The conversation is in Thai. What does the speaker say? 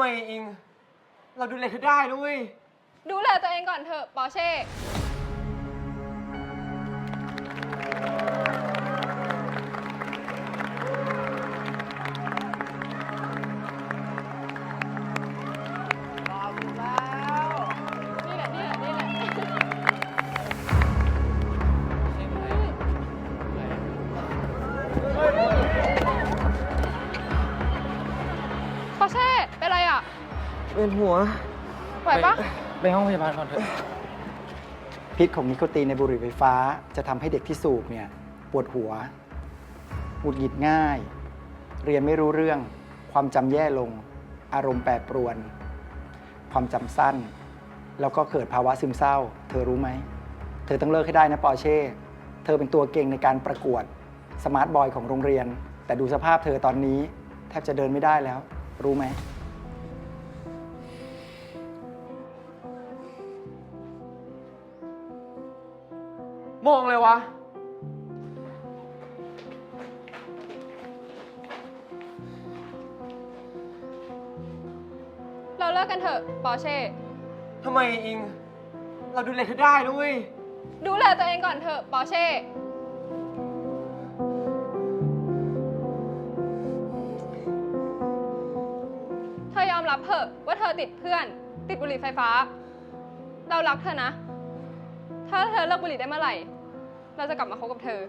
ไมอิง เราดูแลเธอได้ด้วย ดูแลตัวเองก่อนเถอะปอเช่ ปอร์เช่เป็นไรอะเป็นหัว ไหวปะไปห้องพยาบาลก่อนเถอะ พิษของนิโคตินในบุหรี่ไฟฟ้า จะทำให้เด็กที่สูบเนี่ยปวดหัว หงุดหงิดง่าย เรียนไม่รู้เรื่อง ความจำแย่ลง อารมณ์แปรปรวน ความจำสั้น แล้วก็เกิดภาวะซึมเศร้า เธอรู้ไหม เธอต้องเลิกให้ได้นะปอร์เช่ เธอเป็นตัวเก่งในการประกวดสมาร์ทบอยของโรงเรียน แต่ดูสภาพเธอตอนนี้ แทบจะเดินไม่ได้แล้ว รู้ไหม มองเลยวะ เราเลิกกันเถอะ ปอร์เช่ ทำไมอิง เราดูแลเธอได้ด้วย ดูแลตัวเองก่อนเถอะ ปอร์เช่ รับเถอะว่าเธอติดเพื่อน ติดบุหรี่ไฟฟ้า เรารักเธอนะ ถ้าเธอเลิกบุหรี่ได้เมื่อไหร่ เราจะกลับมาคบกับเธอ